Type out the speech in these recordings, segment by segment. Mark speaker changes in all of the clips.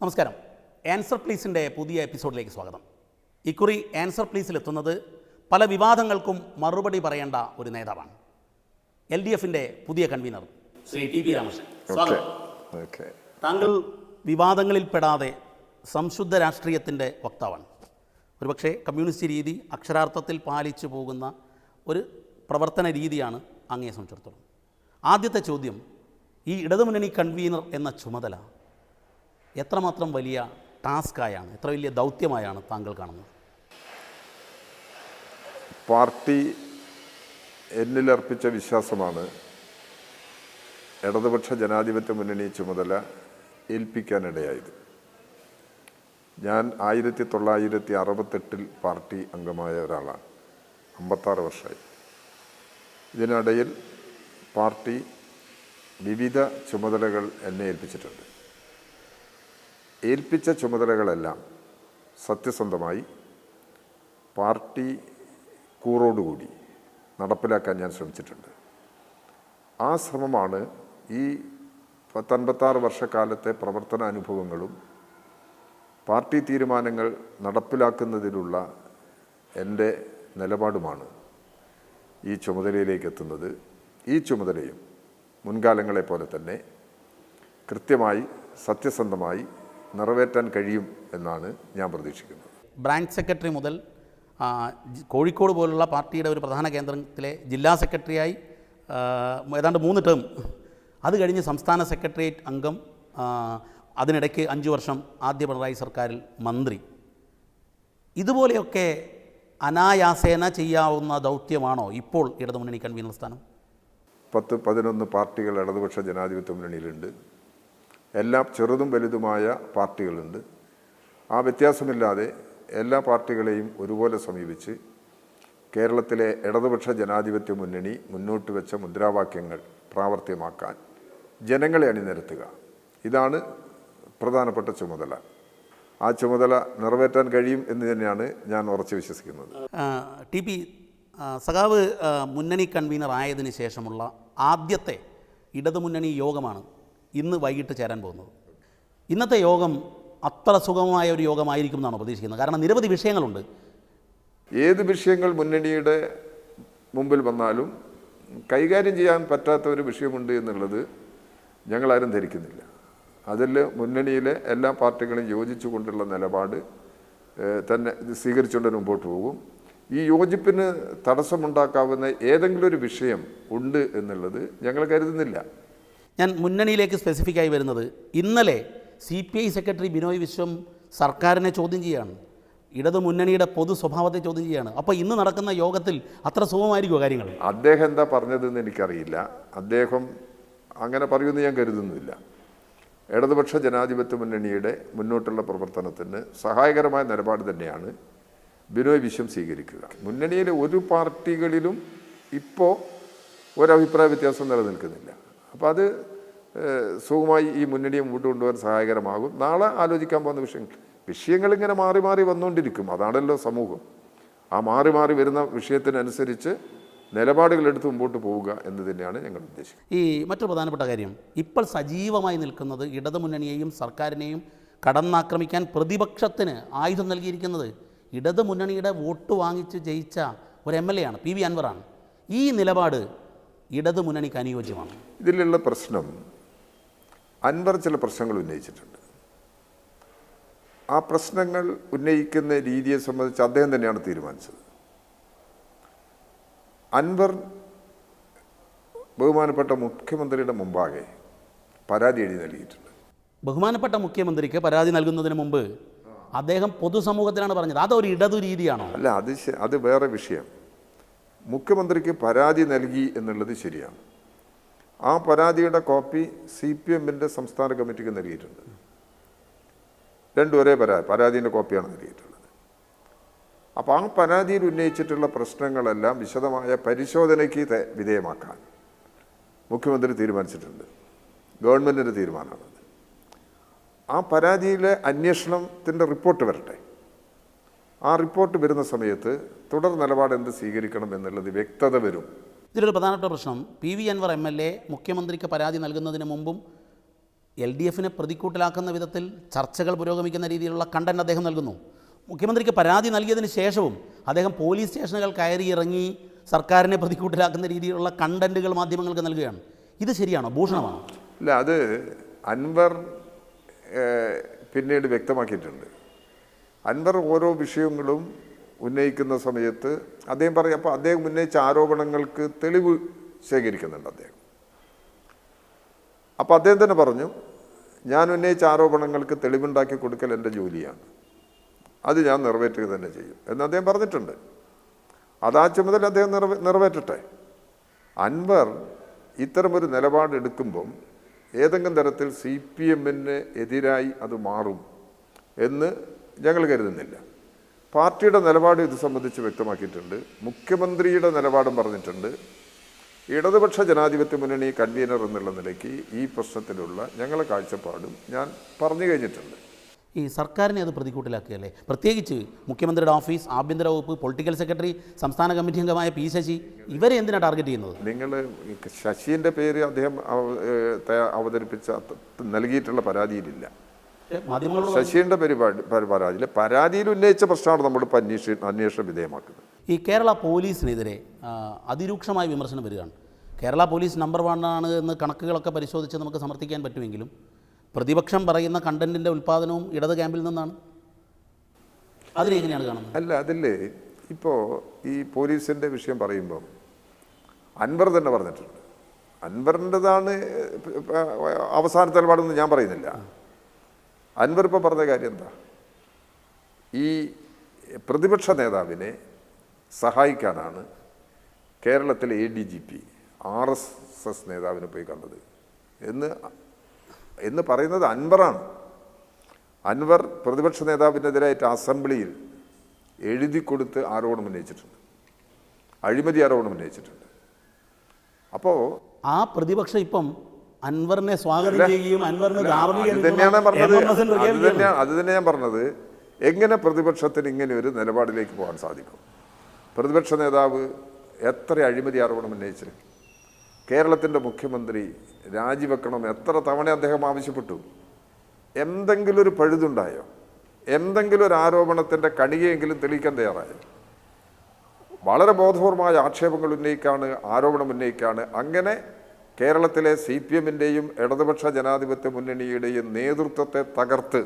Speaker 1: നമസ്കാരം. ആൻസർ പ്ലീസിന്റെ പുതിയ എപ്പിസോഡിലേക്ക് സ്വാഗതം. ഇക്കുറി ആൻസർ പ്ലീസിലെത്തുന്നത് പല വിവാദങ്ങൾക്കും മറുപടി പറയേണ്ട ഒരു നേതാവാണ്. എൽ ഡി എഫിന്റെ പുതിയ convenor Shri T P Ramakrishnan. സ്വാഗതം. താങ്കൾ വിവാദങ്ങളിൽപ്പെടാതെ സംശുദ്ധ രാഷ്ട്രീയത്തിന്റെ വക്താവാണ്. ഒരുപക്ഷെ കമ്മ്യൂണിസ്റ്റ് രീതി അക്ഷരാർത്ഥത്തിൽ പാലിച്ചു പോകുന്ന ഒരു പ്രവർത്തന രീതിയാണ് അങ്ങയെ സംബന്ധിച്ചിടത്തോളം. ആദ്യത്തെ ചോദ്യം ഈ ഇടതുമുന്നണി കൺവീനർ എന്ന ചുമതല എത്രമാത്രം വലിയ ടാസ്ക്കായാണ് എത്ര വലിയ ദൗത്യമായാണ് താങ്കൾ കാണുന്നത്?
Speaker 2: പാർട്ടി എന്നിലർപ്പിച്ച വിശ്വാസമാണ് ഇടതുപക്ഷ ജനാധിപത്യ മുന്നണി ചുമതല ഏൽപ്പിക്കാനിടയായത്. ഞാൻ ആയിരത്തി തൊള്ളായിരത്തി അറുപത്തെട്ടിൽ പാർട്ടി അംഗമായ ഒരാളാണ്. അമ്പത്താറ് വർഷമായി. ഇതിനിടയിൽ പാർട്ടി വിവിധ ചുമതലകൾ എന്നെ ഏൽപ്പിച്ചിട്ടുണ്ട്. ഏൽപ്പിച്ച ചുമതലകളെല്ലാം സത്യസന്ധമായി പാർട്ടി കൂറോടുകൂടി നടപ്പിലാക്കാൻ ഞാൻ ശ്രമിച്ചിട്ടുണ്ട്. ആ ശ്രമമാണ് ഈ പത്തൻപത്താറ് വർഷക്കാലത്തെ പ്രവർത്തന അനുഭവങ്ങളും പാർട്ടി തീരുമാനങ്ങൾ നടപ്പിലാക്കുന്നതിലുള്ള എന്റെ നിലപാടുമാണ് ഈ ചുമതലയിലേക്ക് എത്തുന്നത്. ഈ ചുമതലയും മുൻകാലങ്ങളെ പോലെ തന്നെ കൃത്യമായി സത്യസന്ധമായി നിറവേറ്റാൻ കഴിയും എന്നാണ് ഞാൻ പ്രതീക്ഷിക്കുന്നത്.
Speaker 1: ബ്രാഞ്ച് സെക്രട്ടറി മുതൽ കോഴിക്കോട് പോലുള്ള പാർട്ടിയുടെ ഒരു പ്രധാന കേന്ദ്രത്തിലെ ജില്ലാ സെക്രട്ടറിയായി ഏതാണ്ട് മൂന്ന് ടേം അത് കഴിഞ്ഞ് സംസ്ഥാന സെക്രട്ടേറിയറ്റ് അംഗം അതിനിടയ്ക്ക് അഞ്ച് വർഷം ആദ്യ പിണറായി സർക്കാരിൽ മന്ത്രി. ഇതുപോലെയൊക്കെ അനായാസേന ചെയ്യാവുന്ന ദൗത്യമാണോ ഇപ്പോൾ ഇടതുമുന്നണി കൺവീനർ സ്ഥാനം?
Speaker 2: പത്ത് പതിനൊന്ന് പാർട്ടികൾ ഇടതുപക്ഷ ജനാധിപത്യ മുന്നണിയിലുണ്ട്. എല്ലാ ചെറുതും വലുതുമായ പാർട്ടികളുണ്ട്. ആ വ്യത്യാസമില്ലാതെ എല്ലാ പാർട്ടികളെയും ഒരുപോലെ സമീപിച്ച് കേരളത്തിലെ ഇടതുപക്ഷ ജനാധിപത്യ മുന്നണി മുന്നോട്ട് വെച്ച മുദ്രാവാക്യങ്ങൾ പ്രാവർത്തികമാക്കാൻ ജനങ്ങളെ അണിനിരത്തുക. ഇതാണ് പ്രധാനപ്പെട്ട ചുമതല. ആ ചുമതല നിറവേറ്റാൻ കഴിയും എന്ന് തന്നെയാണ് ഞാൻ ഉറച്ചു വിശ്വസിക്കുന്നത്.
Speaker 1: ടി പി സഖാവ് മുന്നണി കൺവീനർ ആയതിനു ശേഷമുള്ള ആദ്യത്തെ ഇടതുമുന്നണി യോഗമാണ് ഇന്ന് വൈകിട്ട് ചേരാൻ പോകുന്നത്. ഇന്നത്തെ യോഗം അത്ര സുഗമമായ ഒരു യോഗമായിരിക്കും എന്നാണ് പ്രതീക്ഷിക്കുന്നത്? കാരണം നിരവധി വിഷയങ്ങളുണ്ട്.
Speaker 2: ഏത് വിഷയങ്ങൾ മുന്നണിയുടെ മുമ്പിൽ വന്നാലും കൈകാര്യം ചെയ്യാൻ പറ്റാത്ത ഒരു വിഷയമുണ്ട് എന്നുള്ളത് ഞങ്ങളാരും ധരിക്കുന്നില്ല. അതിൽ മുന്നണിയിലെ എല്ലാ പാർട്ടികളും യോജിച്ചുകൊണ്ടുള്ള നിലപാട് തന്നെ സ്വീകരിച്ചുകൊണ്ട് മുമ്പോട്ട് പോകും. ഈ യോജിപ്പിന് തടസ്സമുണ്ടാക്കാവുന്ന ഏതെങ്കിലും ഒരു വിഷയം ഉണ്ട് എന്നുള്ളത് ഞങ്ങൾ കരുതുന്നില്ല.
Speaker 1: ഞാൻ മുന്നണിയിലേക്ക് സ്പെസിഫിക് ആയി വരുന്നത്. ഇന്നലെ C P I secretary Binoy Viswam സർക്കാരിനെ ചോദ്യം ചെയ്യുകയാണ് ഇടതു മുന്നണിയുടെ പൊതു സ്വഭാവത്തെ ചോദ്യം ചെയ്യുകയാണ് അപ്പോൾ ഇന്ന് നടക്കുന്ന യോഗത്തിൽ അത്ര സുഖമായിരിക്കുമോ കാര്യങ്ങൾ?
Speaker 2: അദ്ദേഹം എന്താ പറഞ്ഞതെന്ന് എനിക്കറിയില്ല. അദ്ദേഹം അങ്ങനെ പറയുമെന്ന് ഞാൻ കരുതുന്നില്ല. ഇടതുപക്ഷ ജനാധിപത്യ മുന്നണിയുടെ മുന്നോട്ടുള്ള പ്രവർത്തനത്തിന് സഹായകരമായ നിലപാട് തന്നെയാണ് ബിനോയ് വിശ്വം സ്വീകരിക്കുക. മുന്നണിയിലെ ഒരു പാർട്ടികളിലും ഇപ്പോൾ ഒരഭിപ്രായ വ്യത്യാസം നിലനിൽക്കുന്നില്ല. അപ്പോൾ അത് സുഖമായി ഈ മുന്നണിയെ മുമ്പോട്ട് കൊണ്ടുപോകാൻ സഹായകരമാകും. നാളെ ആലോചിക്കാൻ പോകുന്ന വിഷയങ്ങൾ. വിഷയങ്ങൾ ഇങ്ങനെ മാറി മാറി വന്നുകൊണ്ടിരിക്കും. അതാണല്ലോ സമൂഹം. ആ മാറി മാറി വരുന്ന വിഷയത്തിനനുസരിച്ച് നിലപാടുകൾ എടുത്ത് മുമ്പോട്ട് പോവുക എന്ന് തന്നെയാണ് ഞങ്ങൾ ഉദ്ദേശിക്കുന്നത്.
Speaker 1: ഈ മറ്റൊരു പ്രധാനപ്പെട്ട കാര്യം ഇപ്പോൾ സജീവമായി നിൽക്കുന്നത് ഇടതുമുന്നണിയെയും സർക്കാരിനെയും കടന്നാക്രമിക്കാൻ പ്രതിപക്ഷത്തിന് ആയുധം നൽകിയിരിക്കുന്നത് ഇടതുമുന്നണിയുടെ വോട്ട് വാങ്ങിച്ച് ജയിച്ച ഒരു എം എൽ എ ആണ് പി വി അൻവറാണ് ഈ നിലപാട് ഇടതുമുന്നണിക്ക് അനുയോജ്യമാണ്
Speaker 2: ഇതിലുള്ള പ്രശ്നം അൻവർ ചില പ്രശ്നങ്ങൾ ഉന്നയിച്ചിട്ടുണ്ട്. ആ പ്രശ്നങ്ങൾ ഉന്നയിക്കുന്ന രീതിയെ സംബന്ധിച്ച് അദ്ദേഹം തന്നെയാണ് തീരുമാനിച്ചത്. അൻവർ ബഹുമാനപ്പെട്ട മുഖ്യമന്ത്രിയുടെ മുമ്പാകെ പരാതി എഴുതി നൽകിയിട്ടുണ്ട്.
Speaker 1: ബഹുമാനപ്പെട്ട മുഖ്യമന്ത്രിക്ക് പരാതി നൽകുന്നതിന് മുമ്പ് അദ്ദേഹം പൊതുസമൂഹത്തിനാണ് പറഞ്ഞത്. അതൊരു ഇടതു രീതിയാണോ?
Speaker 2: അല്ല അത് അത് വേറെ വിഷയം. മുഖ്യമന്ത്രിക്ക് പരാതി നൽകി എന്നുള്ളത് ശരിയാണ്. ആ പരാതിയുടെ കോപ്പി സി പി എമ്മിന്റെ സംസ്ഥാന കമ്മിറ്റിക്ക് നൽകിയിട്ടുണ്ട്. രണ്ടും ഒരേ പരാതി പരാതിന്റെ കോപ്പിയാണ് നൽകിയിട്ടുള്ളത്. അപ്പോൾ ആ പരാതിയിൽ ഉന്നയിച്ചിട്ടുള്ള പ്രശ്നങ്ങളെല്ലാം വിശദമായ പരിശോധനയ്ക്ക് വിധേയമാക്കാൻ മുഖ്യമന്ത്രി തീരുമാനിച്ചിട്ടുണ്ട്. ഗവൺമെന്റിന്റെ തീരുമാനമാണത്. ആ പരാതിയിലെ അന്വേഷണത്തിന്റെ റിപ്പോർട്ട് വരട്ടെ. ആ റിപ്പോർട്ട് വരുന്ന സമയത്ത് തുടർ നിലപാട് എന്ത് സ്വീകരിക്കണം എന്നുള്ളത് വ്യക്തത വരും.
Speaker 1: ഇതിലൊരു പ്രധാനപ്പെട്ട പ്രശ്നം P V Anvar M L A മുഖ്യമന്ത്രിക്ക് പരാതി നൽകുന്നതിന് മുമ്പും എൽ ഡി എഫിനെ പ്രതിക്കൂട്ടിലാക്കുന്ന വിധത്തിൽ ചർച്ചകൾ പുരോഗമിക്കുന്ന രീതിയിലുള്ള കണ്ടന്റ് അദ്ദേഹം നൽകുന്നു. മുഖ്യമന്ത്രിക്ക് പരാതി നൽകിയതിന് ശേഷവും അദ്ദേഹം പോലീസ് സ്റ്റേഷനുകൾ കയറി ഇറങ്ങി സർക്കാരിനെ പ്രതിക്കൂട്ടിലാക്കുന്ന രീതിയിലുള്ള കണ്ടന്റുകൾ മാധ്യമങ്ങൾക്ക് നൽകുകയാണ്. ഇത് ശരിയാണോ? ഭൂഷണമാണോ?
Speaker 2: ഇല്ല അത് അൻവർ പിന്നീട് വ്യക്തമാക്കിയിട്ടുണ്ട്. അൻവർ ഓരോ വിഷയങ്ങളും ഉന്നയിക്കുന്ന സമയത്ത് അദ്ദേഹം പറയും അപ്പോൾ അദ്ദേഹം ഉന്നയിച്ച ആരോപണങ്ങൾക്ക് തെളിവ് ശേഖരിക്കുന്നുണ്ട് അദ്ദേഹം. അപ്പോൾ അദ്ദേഹം തന്നെ പറഞ്ഞു ഞാൻ ഉന്നയിച്ച ആരോപണങ്ങൾക്ക് തെളിവുണ്ടാക്കി കൊടുക്കൽ എന്റെ ജോലിയാണ്. അത് ഞാൻ നിറവേറ്റുക തന്നെ ചെയ്യും. എന്ന് അദ്ദേഹം പറഞ്ഞിട്ടുണ്ട്. അത് ആ ചുമതല അദ്ദേഹം നിറവേ നിറവേറ്റട്ടെ. അൻവർ ഇത്തരമൊരു നിലപാടെടുക്കുമ്പം ഏതെങ്കിലും തരത്തിൽ സി പി എമ്മിന് എതിരായി അത് മാറും എന്ന് ഞങ്ങൾ കരുതുന്നില്ല. പാർട്ടിയുടെ നിലപാട് ഇത് സംബന്ധിച്ച് വ്യക്തമാക്കിയിട്ടുണ്ട്. മുഖ്യമന്ത്രിയുടെ നിലപാടും പറഞ്ഞിട്ടുണ്ട്. ഇടതുപക്ഷ ജനാധിപത്യ മുന്നണി കൺവീനർ എന്നുള്ള നിലയ്ക്ക് ഈ പ്രശ്നത്തിലുള്ള ഞങ്ങളുടെ കാഴ്ചപ്പാടും ഞാൻ പറഞ്ഞു കഴിഞ്ഞിട്ടുണ്ട്.
Speaker 1: ഈ സർക്കാരിനെ അത് പ്രതികൂട്ടിലാക്കുകയല്ലേ പ്രത്യേകിച്ച് മുഖ്യമന്ത്രിയുടെ ഓഫീസ് ആഭ്യന്തര വകുപ്പ് പൊളിറ്റിക്കൽ സെക്രട്ടറി സംസ്ഥാന കമ്മിറ്റി അംഗമായ പി ശശി ഇവരെ എന്തിനാണ് ടാർഗറ്റ് ചെയ്യുന്നത്?
Speaker 2: നിങ്ങൾ ശശീന്റെ പേര് അദ്ദേഹം അവതരിപ്പിച്ച നൽകിയിട്ടുള്ള പരാതിയിലില്ല. ശശീന്റെ പരിപാടി പര- പരാതിയിൽ പരാതിയിൽ ഉന്നയിച്ച പ്രശ്നമാണ് നമ്മളിപ്പോൾ അന്വേഷി അന്വേഷണ വിധേയമാക്കുന്നത്.
Speaker 1: ഈ കേരള പോലീസിനെതിരെ അതിരൂക്ഷമായ വിമർശനം വരികയാണ്. കേരള പോലീസ് നമ്പർ വൺ ആണ് എന്ന് കണക്കുകളൊക്കെ പരിശോധിച്ച് നമുക്ക് സമർത്ഥിക്കാൻ പറ്റുമെങ്കിലും പ്രതിപക്ഷം പറയുന്ന കണ്ടന്റിന്റെ ഉൽപ്പാദനവും ഇടത് ക്യാമ്പിൽ നിന്നാണ്. അതിലെങ്ങനെയാണ് കാണുന്നത്?
Speaker 2: അല്ല അതിൽ ഇപ്പോൾ ഈ പോലീസിന്റെ വിഷയം പറയുമ്പോൾ അൻവർ തന്നെ പറഞ്ഞിട്ടുണ്ട്. അൻവറിന്റെതാണ് അവസാന നിലപാടെന്ന് ഞാൻ പറയുന്നില്ല. അൻവർ പറഞ്ഞ കാര്യം എന്താ? ഈ പ്രതിപക്ഷ നേതാവിനെ സഹായിക്കാനാണ് കേരളത്തിലെ A D G P R S S നേതാവിനെ പോയി കണ്ടത്. എന്ന് എന്ന് പറയുന്നത് അൻവറാണ്. അൻവർ പ്രതിപക്ഷ നേതാവിനെതിരായിട്ട് അസംബ്ലിയിൽ എഴുതി കൊടുത്ത് ആരോപണം ഉന്നയിച്ചിട്ടുണ്ട്. അഴിമതി ആരോപണം ഉന്നയിച്ചിട്ടുണ്ട്. അപ്പോൾ
Speaker 1: ആ പ്രതിപക്ഷം ഇപ്പം അൻവറിനെ സ്വാഗതം ചെയ്യുകയും അൻവറിന്
Speaker 2: അത് തന്നെ ഞാൻ പറഞ്ഞത്. എങ്ങനെ പ്രതിപക്ഷത്തിന് ഇങ്ങനെ ഒരു നിലപാടിലേക്ക് പോകാൻ സാധിക്കും? പ്രതിപക്ഷ നേതാവ് എത്ര അഴിമതി ആരോപണം ഉന്നയിച്ചു കേരളത്തിന്റെ മുഖ്യമന്ത്രി രാജിവെക്കണം എത്ര തവണ അദ്ദേഹം ആവശ്യപ്പെട്ടു? എന്തെങ്കിലും ഒരു പഴുതുണ്ടായോ? എന്തെങ്കിലും ഒരു ആരോപണത്തിന്റെ കണികയെങ്കിലും തെളിയിക്കാൻ തയ്യാറായോ? വളരെ ബോധപൂർവമായ ആക്ഷേപങ്ങൾ ഉന്നയിക്കാണ് ആരോപണം ഉന്നയിക്കാണ്. അങ്ങനെ കേരളത്തിലെ സി പി എമ്മിന്റെയും ഇടതുപക്ഷ ജനാധിപത്യ മുന്നണിയുടെയും നേതൃത്വത്തെ തകർത്ത്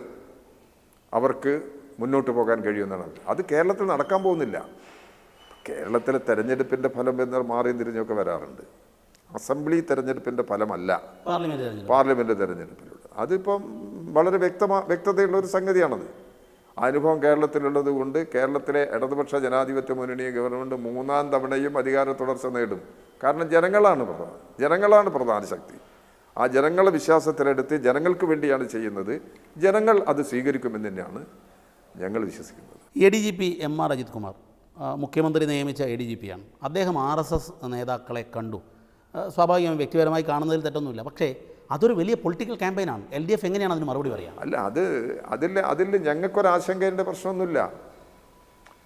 Speaker 2: അവർക്ക് മുന്നോട്ട് പോകാൻ കഴിയുമെന്നാണ് അത് കേരളത്തിൽ നടക്കാൻ പോകുന്നില്ല. കേരളത്തിലെ തെരഞ്ഞെടുപ്പിന്റെ ഫലം എന്ന് മാറിയും തിരിഞ്ഞൊക്കെ വരാറുണ്ട്. അസംബ്ലി തെരഞ്ഞെടുപ്പിന്റെ ഫലമല്ല.
Speaker 1: പാർലമെന്റ്
Speaker 2: തെരഞ്ഞെടുപ്പിലുള്ളത് അതിപ്പം വളരെ വ്യക്തമാ വ്യക്തതയുള്ള ഒരു സംഗതിയാണത്. അനുഭവം കേരളത്തിലുള്ളത് കൊണ്ട് കേരളത്തിലെ ഇടതുപക്ഷ ജനാധിപത്യ മുന്നണി ഗവൺമെന്റ് മൂന്നാം തവണയും അധികാര തുടർച്ച നേടും. കാരണം ജനങ്ങളാണ് പ്രധാനം ജനങ്ങളാണ് പ്രധാന ശക്തി. ആ ജനങ്ങളെ വിശ്വാസത്തിലെടുത്ത് ജനങ്ങൾക്ക് വേണ്ടിയാണ് ചെയ്യുന്നത്. ജനങ്ങൾ അത് സ്വീകരിക്കുമെന്ന് തന്നെയാണ് ഞങ്ങൾ വിശ്വസിക്കുന്നത്.
Speaker 1: A D G P M R Ajith Kumar മുഖ്യമന്ത്രി നിയമിച്ച എ ഡി ജി പിയാണ്. അദ്ദേഹം ആർ എസ് എസ് നേതാക്കളെ കണ്ടു. സ്വാഭാവികമായി വ്യക്തിപരമായി കാണുന്നതിൽ തെറ്റൊന്നുമില്ല. പക്ഷേ അതൊരു വലിയ പൊളിറ്റിക്കൽ ക്യാമ്പയിനാണ് എൽ ഡി എഫ് എങ്ങനെയാണ് അതിന് മറുപടി പറയുക
Speaker 2: അല്ല അത് അതിൽ അതിൽ ഞങ്ങൾക്കൊരാശങ്കേന്റെ പ്രശ്നമൊന്നുമില്ല.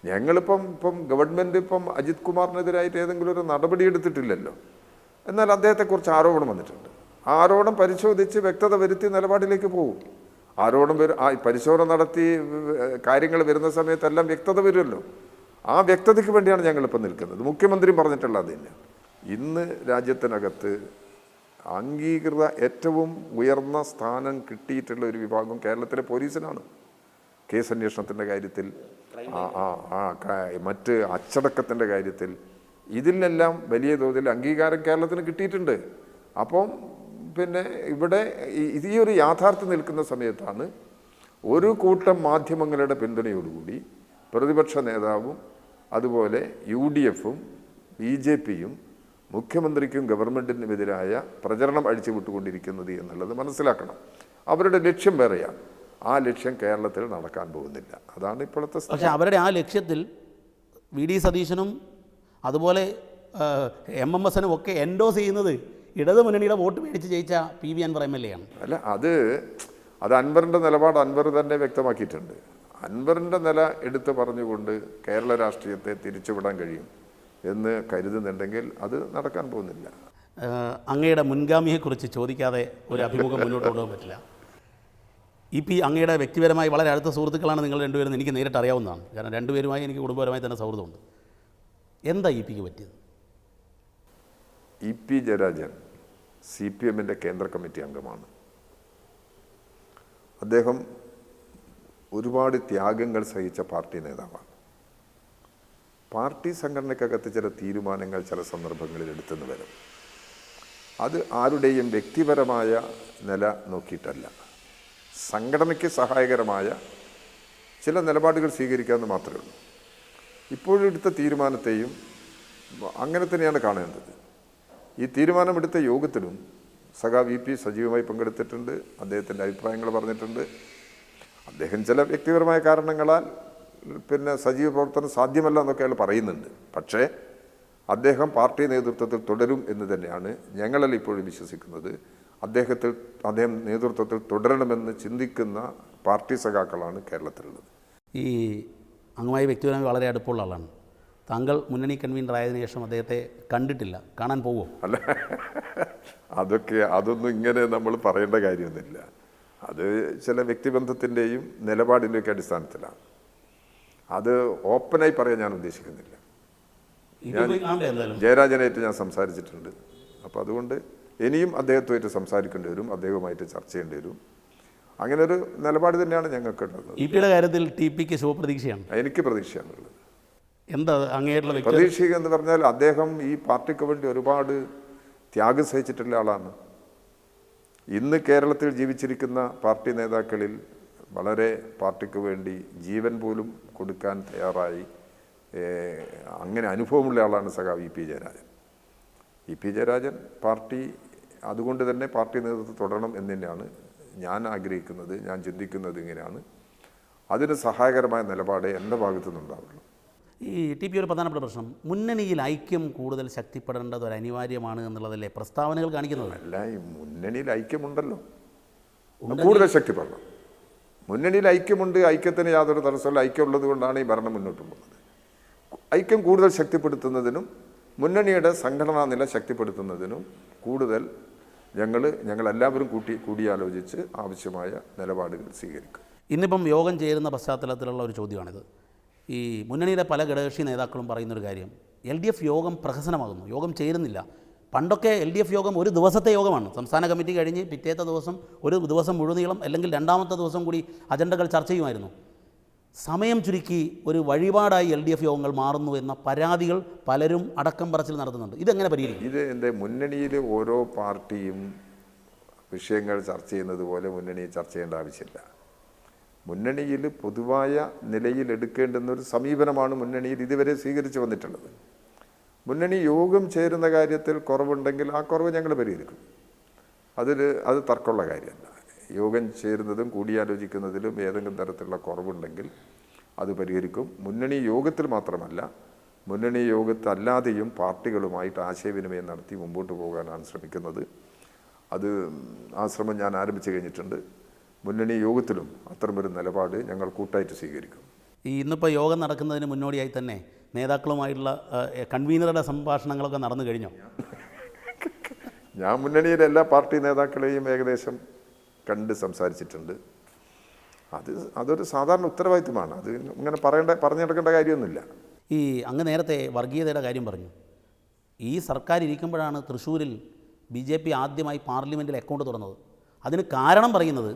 Speaker 2: ഞങ്ങളിപ്പം ഇപ്പം ഗവൺമെന്റ് ഇപ്പം അജിത് കുമാറിനെതിരായിട്ട് ഏതെങ്കിലും ഒരു നടപടി എടുത്തിട്ടില്ലല്ലോ. എന്നാൽ അദ്ദേഹത്തെക്കുറിച്ച് ആരോപണം വന്നിട്ടുണ്ട്. ആരോപണം പരിശോധിച്ച് വ്യക്തത വരുത്തി നിലപാടിലേക്ക് പോകും. ആരോപണം വരും ആ പരിശോധന നടത്തി കാര്യങ്ങൾ വരുന്ന സമയത്തെല്ലാം വ്യക്തത വരുമല്ലോ. ആ വ്യക്തതയ്ക്ക് വേണ്ടിയാണ് ഞങ്ങളിപ്പോൾ നിൽക്കുന്നത്. മുഖ്യമന്ത്രിയും പറഞ്ഞിട്ടുള്ളത് തന്നെ ഇന്ന് രാജ്യത്തിനകത്ത് അംഗീകൃത ഏറ്റവും ഉയർന്ന സ്ഥാനം കിട്ടിയിട്ടുള്ള ഒരു വിഭാഗം കേരളത്തിലെ പോലീസിനാണ്. കേസ് അന്വേഷണത്തിന്റെ കാര്യത്തിൽ ആ ആ മറ്റ് അച്ചടക്കത്തിന്റെ കാര്യത്തിൽ. ഇതിലെല്ലാം വലിയ തോതിൽ അംഗീകാരം കേരളത്തിന് കിട്ടിയിട്ടുണ്ട്. അപ്പം പിന്നെ ഇവിടെ ഇത് ഈ ഒരു യാഥാർത്ഥ്യം നിൽക്കുന്ന സമയത്താണ് ഒരു കൂട്ടം മാധ്യമങ്ങളുടെ പിന്തുണയോടുകൂടി പ്രതിപക്ഷ നേതാവും അതുപോലെ യു ഡി എഫും ബി ജെ പിയും മുഖ്യമന്ത്രിക്കും ഗവൺമെന്റിനുമെതിരായ പ്രചരണം അഴിച്ചുവിട്ടുകൊണ്ടിരിക്കുന്നത് എന്നുള്ളത് മനസ്സിലാക്കണം. അവരുടെ ലക്ഷ്യം വേറെയാണ്. ആ ലക്ഷ്യം കേരളത്തിൽ നടക്കാൻ പോകുന്നില്ല. അതാണ് ഇപ്പോഴത്തെ
Speaker 1: പക്ഷേ അവരുടെ ആ ലക്ഷ്യത്തിൽ വി ഡി സതീശനും അതുപോലെ എം എം എസിനും ഒക്കെ എൻഡോസ് ചെയ്യുന്നത് ഇടതു മുന്നണിയുടെ വോട്ട് മേടിച്ച് ജയിച്ച P V Anvar M L A ആണ്.
Speaker 2: അല്ല അത് അത് അൻവറിന്റെ നിലപാട് അൻവർ തന്നെ വ്യക്തമാക്കിയിട്ടുണ്ട്. അൻവറിന്റെ നില എടുത്ത് പറഞ്ഞുകൊണ്ട് കേരള രാഷ്ട്രീയത്തെ തിരിച്ചുവിടാൻ കഴിയും. എന്ന് കരുതുന്നുണ്ടെങ്കിൽ അത് നടക്കാൻ പോകുന്നില്ല.
Speaker 1: അങ്ങയുടെ മുൻഗാമിയെക്കുറിച്ച് ചോദിക്കാതെ ഒരു അഭിമുഖം മുന്നോട്ട് കൊണ്ടുപോകാൻ പറ്റില്ല. ഇ പി അങ്ങയുടെ വ്യക്തിപരമായി വളരെ അടുത്ത സുഹൃത്തുക്കളാണ് നിങ്ങൾ രണ്ടുപേരും എനിക്ക് നേരിട്ട് അറിയാവുന്നതാണ്. കാരണം രണ്ടുപേരുമായി എനിക്ക് കുടുംബപരമായി തന്നെ സൗഹൃദമുണ്ട്. എന്താ ഇ പിക്ക് പറ്റിയത്?
Speaker 2: E P Jayarajan C P എമ്മിന്റെ കേന്ദ്ര കമ്മിറ്റി അംഗമാണ്. അദ്ദേഹം ഒരുപാട് ത്യാഗങ്ങൾ സഹിച്ച പാർട്ടി നേതാവാണ്. പാർട്ടി സംഘടനയ്ക്കകത്ത് ചില തീരുമാനങ്ങൾ ചില സന്ദർഭങ്ങളിൽ എടുത്തെന്ന് വരും. അത് ആരുടെയും വ്യക്തിപരമായ നില നോക്കിയിട്ടല്ല. സംഘടനയ്ക്ക് സഹായകരമായ ചില നിലപാടുകൾ സ്വീകരിക്കാമെന്ന് മാത്രമേ ഉള്ളൂ. ഇപ്പോഴെടുത്ത തീരുമാനത്തെയും അങ്ങനെ തന്നെയാണ് കാണേണ്ടത്. ഈ തീരുമാനമെടുത്ത യോഗത്തിലും സഖാ വി പി സജീവമായി പങ്കെടുത്തിട്ടുണ്ട് അദ്ദേഹത്തിന്റെ അഭിപ്രായങ്ങൾ പറഞ്ഞിട്ടുണ്ട്. അദ്ദേഹം ചില വ്യക്തിപരമായ കാരണങ്ങളാൽ പിന്നെ സജീവ പ്രവർത്തനം സാധ്യമല്ല എന്നൊക്കെ അയാൾ പറയുന്നുണ്ട്. പക്ഷേ അദ്ദേഹം പാർട്ടി നേതൃത്വത്തിൽ തുടരും എന്ന് തന്നെയാണ് ഞങ്ങളെല്ലാം ഇപ്പോഴും വിശ്വസിക്കുന്നത്. അദ്ദേഹത്തിൽ അദ്ദേഹം നേതൃത്വത്തിൽ തുടരണമെന്ന് ചിന്തിക്കുന്ന പാർട്ടി സഖാക്കളാണ് കേരളത്തിലുള്ളത്.
Speaker 1: ഈ അങ്ങുമായി വ്യക്തിപരമായി വളരെ അടുപ്പമുള്ള ആളാണ്. താങ്കൾ മുന്നണി കൺവീനർ ആയതിനു ശേഷം അദ്ദേഹത്തെ കണ്ടിട്ടില്ല. കാണാൻ പോകുമോ
Speaker 2: അല്ല അതൊക്കെ അതൊന്നും ഇങ്ങനെ നമ്മൾ പറയേണ്ട കാര്യമൊന്നുമില്ല. അത് ചില വ്യക്തിബന്ധത്തിന്റെയും നിലപാടിന്റെയൊക്കെ അടിസ്ഥാനത്തിലാണ്. അത് ഓപ്പണായി പറയാൻ ഞാൻ ഉദ്ദേശിക്കുന്നില്ല.
Speaker 1: ഞാൻ
Speaker 2: ജയരാജനായിട്ട് ഞാൻ സംസാരിച്ചിട്ടുണ്ട്. അപ്പോൾ അതുകൊണ്ട് ഇനിയും അദ്ദേഹത്തുമായിട്ട് സംസാരിക്കേണ്ടി വരും അദ്ദേഹവുമായിട്ട് ചർച്ച ചെയ്യേണ്ടി വരും. അങ്ങനെ ഒരു നിലപാട് തന്നെയാണ്
Speaker 1: ഇ പിയുടെ കാര്യത്തിൽ ടി പിക്ക് ശുഭപ്രതീക്ഷയാണ്?
Speaker 2: എനിക്ക് പ്രതീക്ഷയാണുള്ളത്.
Speaker 1: എന്താ അങ്ങേയുള്ള
Speaker 2: പ്രതീക്ഷ എന്ന് പറഞ്ഞാൽ അദ്ദേഹം ഈ പാർട്ടിക്ക് വേണ്ടി ഒരുപാട് ത്യാഗം സഹിച്ചിട്ടുള്ള ആളാണ്. ഇന്ന് കേരളത്തിൽ ജീവിച്ചിരിക്കുന്ന പാർട്ടി നേതാക്കളിൽ വളരെ പാർട്ടിക്ക് വേണ്ടി ജീവൻ പോലും കൊടുക്കാൻ തയ്യാറായി. അങ്ങനെ അനുഭവമുള്ള ആളാണ് സഖാവ് E P Jayarajan. E P Jayarajan party അതുകൊണ്ട് തന്നെ പാർട്ടി നേതൃത്വം തുടരണം എന്ന് തന്നെയാണ് ഞാൻ ആഗ്രഹിക്കുന്നത് ഞാൻ ചിന്തിക്കുന്നത് ഇങ്ങനെയാണ്. അതിന് സഹായകരമായ നിലപാട് എന്റെ ഭാഗത്തു നിന്നുണ്ടാവുള്ളൂ.
Speaker 1: ഈ ടി പി ഒരു പ്രധാനപ്പെട്ട പ്രശ്നം മുന്നണിയിൽ ഐക്യം കൂടുതൽ ശക്തിപ്പെടേണ്ടത് ഒരു അനിവാര്യമാണ് എന്നുള്ളതല്ലേ പ്രസ്താവനകൾ കാണിക്കുന്നത്?
Speaker 2: അല്ല ഈ മുന്നണിയിൽ ഐക്യമുണ്ടല്ലോ. കൂടുതൽ ശക്തിപ്പെടണം. മുന്നണിയിൽ ഐക്യമുണ്ട് ഐക്യത്തിന് യാതൊരു തടസ്സമില്ല ഐക്യമുള്ളത് കൊണ്ടാണ് ഈ ഭരണം മുന്നോട്ട് പോകുന്നത്. ഐക്യം കൂടുതൽ ശക്തിപ്പെടുത്തുന്നതിനും മുന്നണിയുടെ സംഘടനാ നില ശക്തിപ്പെടുത്തുന്നതിനും കൂടുതൽ ഞങ്ങൾ ഞങ്ങളെല്ലാവരും കൂട്ടി കൂടിയാലോചിച്ച് ആവശ്യമായ നിലപാടുകൾ സ്വീകരിക്കും.
Speaker 1: ഇന്നിപ്പം യോഗം ചേരുന്ന പശ്ചാത്തലത്തിലുള്ള ഒരു ചോദ്യമാണിത്. ഈ മുന്നണിയുടെ പല ഘടകകക്ഷി നേതാക്കളും പറയുന്നൊരു കാര്യം എൽ ഡി എഫ് യോഗം പ്രഹസനമാകുന്നു. യോഗം ചേരുന്നില്ല. പണ്ടൊക്കെ എൽ ഡി എഫ് യോഗം ഒരു ദിവസത്തെ യോഗമാണ്. സംസ്ഥാന കമ്മിറ്റി കഴിഞ്ഞ് പിറ്റേത്തെ ദിവസം ഒരു ദിവസം മുഴുനീളം അല്ലെങ്കിൽ രണ്ടാമത്തെ ദിവസം കൂടി അജണ്ടകൾ ചർച്ച ചെയ്യുമായിരുന്നു. സമയം ചുരുക്കി ഒരു വഴിപാടായി എൽ ഡി എഫ് യോഗങ്ങൾ മാറുന്നു എന്ന പരാതികൾ പലരും അടക്കം പറച്ചിൽ നടത്തുന്നുണ്ട്. ഇതെങ്ങനെ പരിഹരിക്കും?
Speaker 2: ഇത് എന്റെ മുന്നണിയിൽ ഓരോ പാർട്ടിയും വിഷയങ്ങൾ ചർച്ച ചെയ്യുന്നത് പോലെ മുന്നണി ചർച്ച ചെയ്യേണ്ട ആവശ്യമില്ല. മുന്നണിയിൽ പൊതുവായ നിലയിൽ എടുക്കേണ്ടുന്ന ഒരു സമീപനമാണ് മുന്നണിയിൽ ഇതുവരെ സ്വീകരിച്ചു വന്നിട്ടുള്ളത്. മുന്നണി യോഗം ചേരുന്ന കാര്യത്തിൽ കുറവുണ്ടെങ്കിൽ ആ കുറവ് ഞങ്ങൾ പരിഹരിക്കും. അതിൽ അത് തർക്കമുള്ള കാര്യമല്ല. യോഗം ചേരുന്നതും കൂടിയാലോചിക്കുന്നതിലും ഏതെങ്കിലും തരത്തിലുള്ള കുറവുണ്ടെങ്കിൽ അത് പരിഹരിക്കും. മുന്നണി യോഗത്തിൽ മാത്രമല്ല മുന്നണി യോഗത്തല്ലാതെയും പാർട്ടികളുമായിട്ട് ആശയവിനിമയം നടത്തി മുമ്പോട്ട് പോകാനാണ് ശ്രമിക്കുന്നത്. അത് ആ ശ്രമം ഞാൻ ആരംഭിച്ചു കഴിഞ്ഞിട്ടുണ്ട്. മുന്നണി യോഗത്തിലും അത്തരമൊരു നിലപാട് ഞങ്ങൾ കൂട്ടായിട്ട് സ്വീകരിക്കും.
Speaker 1: ഈ ഇന്നിപ്പോൾ യോഗം നടക്കുന്നതിന് മുന്നോടിയായി തന്നെ നേതാക്കളുമായിട്ടുള്ള കൺവീനറുടെ സംഭാഷണങ്ങളൊക്കെ നടന്നു കഴിഞ്ഞോ?
Speaker 2: ഞാൻ മുന്നണിയിലെ എല്ലാ പാർട്ടി നേതാക്കളെയും ഏകദേശം കണ്ട് സംസാരിച്ചിട്ടുണ്ട്. അത് അതൊരു സാധാരണ ഉത്തരവാദിത്തമാണ് അത് ഇങ്ങനെ പറയേണ്ട പറഞ്ഞെടുക്കേണ്ട കാര്യമൊന്നുമില്ല.
Speaker 1: ഈ അങ്ങ് നേരത്തെ വർഗീയതയുടെ കാര്യം പറഞ്ഞു. ഈ സർക്കാർ ഇരിക്കുമ്പോഴാണ് തൃശ്ശൂരിൽ ബി ജെ പി ആദ്യമായി പാർലമെന്റിൽ അക്കൗണ്ട് തുറന്നത്. അതിന് കാരണം പറയുന്നത്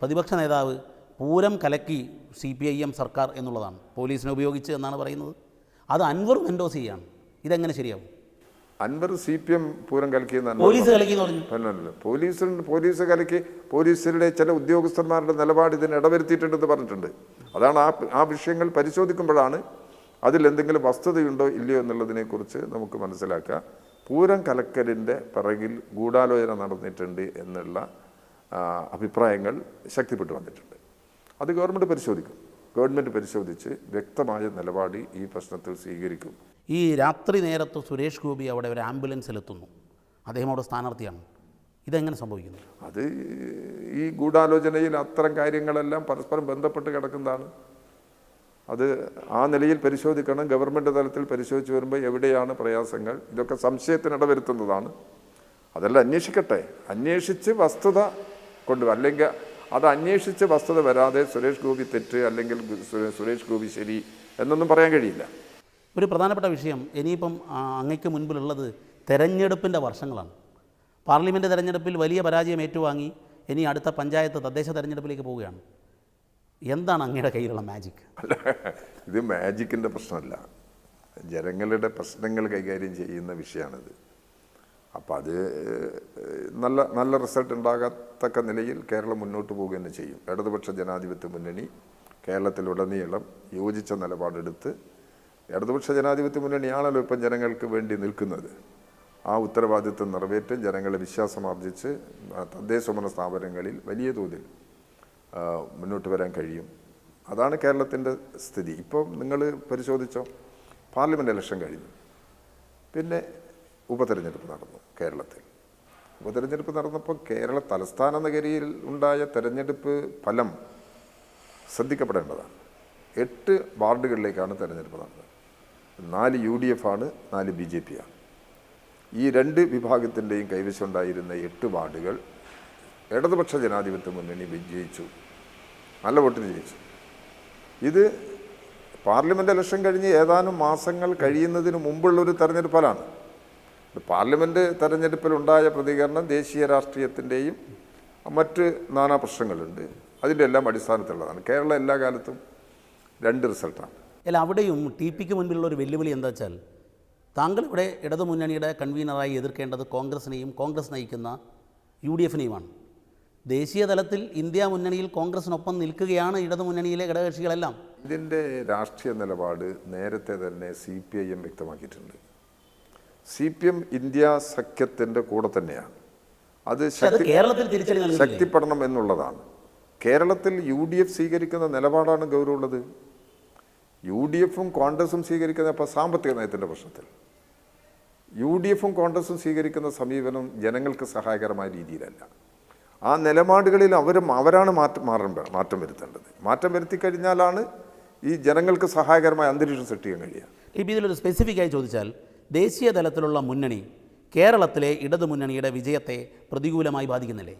Speaker 1: പ്രതിപക്ഷ നേതാവ് പൂരം കലക്കി സി പി ഐ എം സർക്കാർ എന്നുള്ളതാണ്. പോലീസിനെ ഉപയോഗിച്ച് എന്നാണ് പറയുന്നത്? അത് അൻവർ എൻഡോസ് ചെയ്യാണ് ഇതെങ്ങനെ ശരിയാവും?
Speaker 2: Anvar C P M Pooram
Speaker 1: കലക്കി
Speaker 2: പോലീസ് പോലീസ് കലക്കി പോലീസിലെ ചില ഉദ്യോഗസ്ഥന്മാരുടെ നിലപാട് ഇതിന് ഇടവരുത്തിയിട്ടുണ്ടെന്ന് പറഞ്ഞിട്ടുണ്ട്. അതാണ് ആ ആ വിഷയങ്ങൾ പരിശോധിക്കുമ്പോഴാണ് അതിൽ എന്തെങ്കിലും വസ്തുതയുണ്ടോ ഇല്ലയോ എന്നുള്ളതിനെക്കുറിച്ച് നമുക്ക് മനസ്സിലാക്കാം പൂരം കലക്കലിന്റെ പിറകിൽ ഗൂഢാലോചന നടന്നിട്ടുണ്ട് എന്നുള്ള അഭിപ്രായങ്ങൾ ശക്തിപ്പെട്ടു വന്നിട്ടുണ്ട്. അത് ഗവൺമെന്റ് പരിശോധിക്കും. ഗവൺമെന്റ് പരിശോധിച്ച് വ്യക്തമായ നിലപാട് ഈ പ്രശ്നത്തിൽ സ്വീകരിക്കും.
Speaker 1: ഈ രാത്രി നേരത്ത് സുരേഷ് ഗോപി അവിടെ ഒരു ആംബുലൻസിലെത്തുന്നു. അദ്ദേഹം അവിടെ സ്ഥാനാർത്ഥിയാണ്. ഇതെങ്ങനെ സംഭവിക്കുന്നു?
Speaker 2: അത് ഈ ഗൂഢാലോചനയിൽ അത്തരം കാര്യങ്ങളെല്ലാം പരസ്പരം ബന്ധപ്പെട്ട് കിടക്കുന്നതാണ്. അത് ആ നിലയിൽ പരിശോധിക്കണം. ഗവൺമെന്റ് തലത്തിൽ പരിശോധിച്ച് വരുമ്പോൾ എവിടെയാണ് പ്രയാസങ്ങൾ? ഇതൊക്കെ സംശയത്തിന് വരുത്തുന്നതാണ് അതെല്ലാം അന്വേഷിക്കട്ടെ. അന്വേഷിച്ച് വസ്തുത കൊണ്ടുവരും അല്ലെങ്കിൽ അത് അന്വേഷിച്ച് വസ്തുത വരാതെ സുരേഷ് ഗോപി തെറ്റ് അല്ലെങ്കിൽ സുരേഷ് ഗോപി ശരി എന്നൊന്നും പറയാൻ കഴിയില്ല.
Speaker 1: ഒരു പ്രധാനപ്പെട്ട വിഷയം ഇനിയിപ്പം അങ്ങയ്ക്ക് മുൻപിലുള്ളത് തെരഞ്ഞെടുപ്പിന്റെ വർഷങ്ങളാണ്. പാർലമെന്റ് തെരഞ്ഞെടുപ്പിൽ വലിയ പരാജയം ഏറ്റുവാങ്ങി ഇനി അടുത്ത പഞ്ചായത്ത് തദ്ദേശ തെരഞ്ഞെടുപ്പിലേക്ക് പോവുകയാണ്. എന്താണ് അങ്ങയുടെ കയ്യിലുള്ള മാജിക്
Speaker 2: അല്ല ഇത് മാജിക്കിന്റെ പ്രശ്നമല്ല. ജനങ്ങളുടെ പ്രശ്നങ്ങൾ കൈകാര്യം ചെയ്യുന്ന വിഷയമാണിത്. അപ്പം അത് നല്ല നല്ല റിസൾട്ട് ഉണ്ടാകത്തക്ക നിലയിൽ കേരളം മുന്നോട്ട് പോവുക തന്നെ ചെയ്യും. ഇടതുപക്ഷ ജനാധിപത്യ മുന്നണി കേരളത്തിലുടനീളം യോജിച്ച നിലപാടെടുത്ത് ഇടതുപക്ഷ ജനാധിപത്യ മുന്നണിയാണല്ലോ ഇപ്പം ജനങ്ങൾക്ക് വേണ്ടി നിൽക്കുന്നത്. ആ ഉത്തരവാദിത്വം നിറവേറ്റും ജനങ്ങളെ വിശ്വാസം ആർജിച്ച് തദ്ദേശ തദ്ദേശഭരണ സ്ഥാപനങ്ങളിൽ വലിയ തോതിൽ മുന്നോട്ട് വരാൻ കഴിയും. അതാണ് കേരളത്തിന്റെ സ്ഥിതി. ഇപ്പം നിങ്ങൾ പരിശോധിച്ചോ പാർലമെന്റ് ഇലക്ഷൻ കഴിഞ്ഞു. പിന്നെ ഉപതെരഞ്ഞെടുപ്പ് നടന്നു കേരളത്തിൽ. ഉപതെരഞ്ഞെടുപ്പ് നടന്നപ്പോൾ കേരള തലസ്ഥാന നഗരിയിൽ ഉണ്ടായ തെരഞ്ഞെടുപ്പ് ഫലം ശ്രദ്ധിക്കപ്പെടേണ്ടതാണ്. എട്ട് വാർഡുകളിലേക്കാണ് തെരഞ്ഞെടുപ്പ് നടന്നത്. നാല് യു ഡി എഫ് ആണ് നാല് ബി ജെ പി ആണ്. ഈ രണ്ട് വിഭാഗത്തിന്റെയും കൈവശം ഉണ്ടായിരുന്ന എട്ട് വാർഡുകൾ ഇടതുപക്ഷ ജനാധിപത്യ മുന്നണി വിജയിച്ചു. നല്ല വോട്ടിന് ജയിച്ചു. ഇത് പാർലമെന്റ് ഇലക്ഷൻ കഴിഞ്ഞ് ഏതാനും മാസങ്ങൾ കഴിയുന്നതിന് മുമ്പുള്ള ഒരു തെരഞ്ഞെടുപ്പ് ഫലമാണ്. പാർലമെന്റ് തെരഞ്ഞെടുപ്പിലുണ്ടായ പ്രതികരണം ദേശീയ രാഷ്ട്രീയത്തിന്റെയും മറ്റ് നാനാ പ്രശ്നങ്ങളുണ്ട്. അതിന്റെ എല്ലാം അടിസ്ഥാനത്തിലുള്ളതാണ്. കേരളം എല്ലാ കാലത്തും രണ്ട് റിസൾട്ടാണ്.
Speaker 1: അല്ല അവിടെയും ടി പിക്ക് മുൻപിലുള്ള ഒരു വെല്ലുവിളി എന്താ വെച്ചാൽ താങ്കൾ ഇവിടെ ഇടതുമുന്നണിയുടെ കൺവീനറായി എതിർക്കേണ്ടത് കോൺഗ്രസിനെയും കോൺഗ്രസ് നയിക്കുന്ന യു ഡി എഫിനെയുമാണ് ദേശീയ തലത്തിൽ ഇന്ത്യ മുന്നണിയിൽ കോൺഗ്രസിനൊപ്പം നിൽക്കുകയാണ് ഇടതുമുന്നണിയിലെ ഘടകകക്ഷികളെല്ലാം.
Speaker 2: ഇതിന്റെ രാഷ്ട്രീയ നിലപാട് നേരത്തെ തന്നെ സി പി ഐ എം വ്യക്തമാക്കിയിട്ടുണ്ട്. സി പി എം ഇന്ത്യ സഖ്യത്തിന്റെ കൂടെ തന്നെയാണ്. അത് ശക്തി
Speaker 1: കേരളത്തിൽ
Speaker 2: ശക്തിപ്പെടണം എന്നുള്ളതാണ്. കേരളത്തിൽ യു ഡി എഫ് സ്വീകരിക്കുന്ന നിലപാടാണ് ഗൗരവമുള്ളത്. യു ഡി എഫും കോൺഗ്രസും സ്വീകരിക്കുന്ന ഇപ്പോൾ സാമ്പത്തിക നയത്തിന്റെ പ്രശ്നത്തിൽ. യു ഡി എഫും കോൺഗ്രസും സ്വീകരിക്കുന്ന സമീപനം ജനങ്ങൾക്ക് സഹായകരമായ രീതിയിലല്ല. ആ നിലപാടുകളിൽ അവരും അവരാണ് മാറ്റം മാറേണ്ട മാറ്റം വരുത്തേണ്ടത്. മാറ്റം വരുത്തി കഴിഞ്ഞാലാണ് ഈ ജനങ്ങൾക്ക് സഹായകരമായ അന്തരീക്ഷം സൃഷ്ടിക്കാൻ കഴിയുക.
Speaker 1: ഇതിലൊരു സ്പെസിഫിക് ആയി ചോദിച്ചാൽ ദേശീയ തലത്തിലുള്ള മുന്നണി കേരളത്തിലെ ഇടതു മുന്നണിയുടെ വിജയത്തെ പ്രതികൂലമായി ബാധിക്കുന്നില്ലേ?